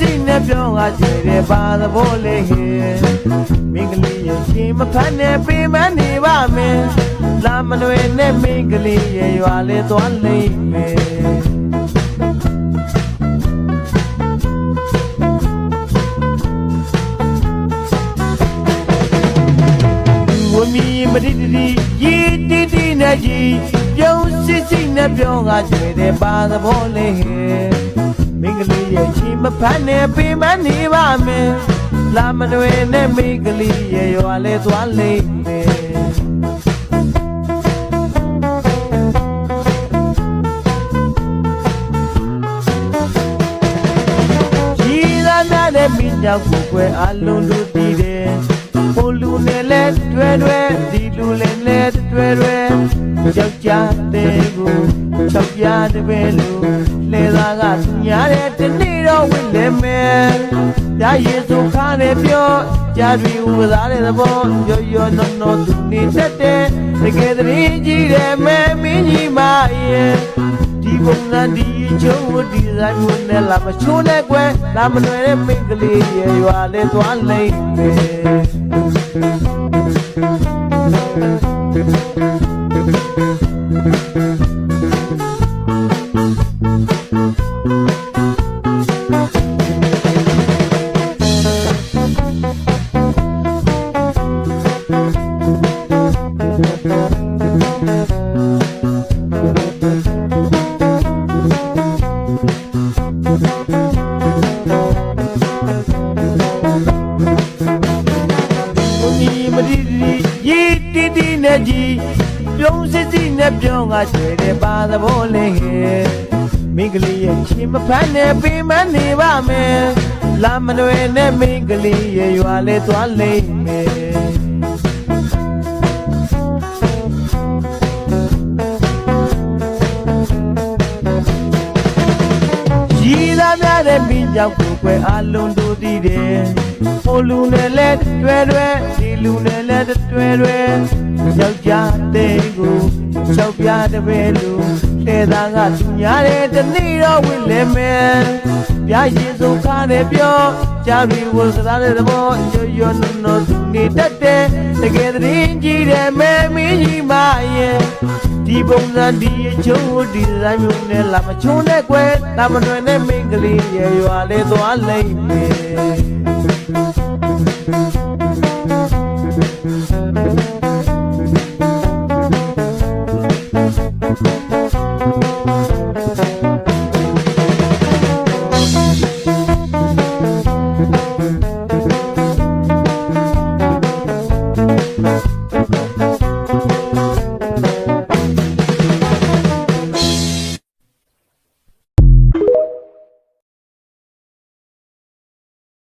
ကကျွေတဲ့ပါသဘောလေးဟေမင်္ဂလိရဲ့ရှင်မဖတ်နဲ့ပြင်မနေပါမယ်လာမလွယ်နဲ့မင်္ဂလိရဲ့ရွာလေသွားလိမ့်မယ်ဝမီမတိတိရီတီတီနဲ့ကြီးပြုံးစစ်စစ်နဲ့ပြောင်းကကျွေတဲ့ပါသဘောလေးဟဲ့ မင်္ဂလိရဲ့ချီမဖတ်နဲ့ပင်မနေပါမယ်လာမလွယ်နဲ့မင်္ဂလိရဲ့ရွာလဲသွားလိမ့်မယ်ကြီးသားများနဲ့မိကြောက်ကိုကွယ်အလုံးတို့တည်တယ်ဟိုလူနဲ့လဲတွဲတွဲဒီလူလည်းလဲတွဲတွဲယောက်ျားတဲ့ကို ယောက်ျားတပည့်လူလဲသားကသူညာတဲ့တနေ့တော့ဝင်လဲမယ်ရရည်စုခါနဲ့ပြောကြားတွေဥပစားတဲ့သဘောရောရောနော်နော်သူနေတတ်တဲ့တကယ်တည်းကြီးတယ်မဲမင်းကြီးမရဲ့ဒီပုံစံဒီချိုးဒီဇိုင်းမျိုးနဲ့လာမချိုးနဲ့ကွယ်လာမလွယ်တဲ့မိန်းကလေးရဲ့ရွာလဲသွားလိမ့်မယ်ဘုံကြီး जी। ပြုံးစစ်စစ်နဲ့ပြောင်းကကျွေတဲ့ပါသဘောလေးဟဲ့မင်္ဂလိရဲ့ချင်းမဖတ်နဲ့ပင်မနေပါမယ်လာမလွယ်နဲ့မင်္ဂလိရဲ့ရွာလဲသွားလိမ့်မယ် တဲ့မိကြောက်ကိုကွယ်အလုံးတို့တည်တယ်ဟိုလူနဲ့လဲတွဲတွဲဒီလူနဲ့လဲတွဲတွဲယောက်ျားတဲ့ကိုချောက်ပြတဲ့ပဲလူလဲသားကသူညာတဲ့တနေ့တော့ဝင်လဲမယ်ပြာရည်စုံခါတဲ့ပြောကြားပြီးဝစသားတဲ့သဘောရောရောနော်နော်သူနေတတ်တဲ့တကယ်တည်းကြီးတယ်မဲမင်းကြီးမရဲ့ ဒီပုံစံဒီအချိုးဒီဇိုင်းမျိုးနဲ့လာမချုံနဲ့ကွယ်တာမတွင်နဲ့မင်းကလေးရေရွာလေးသွားလိမ့်မယ်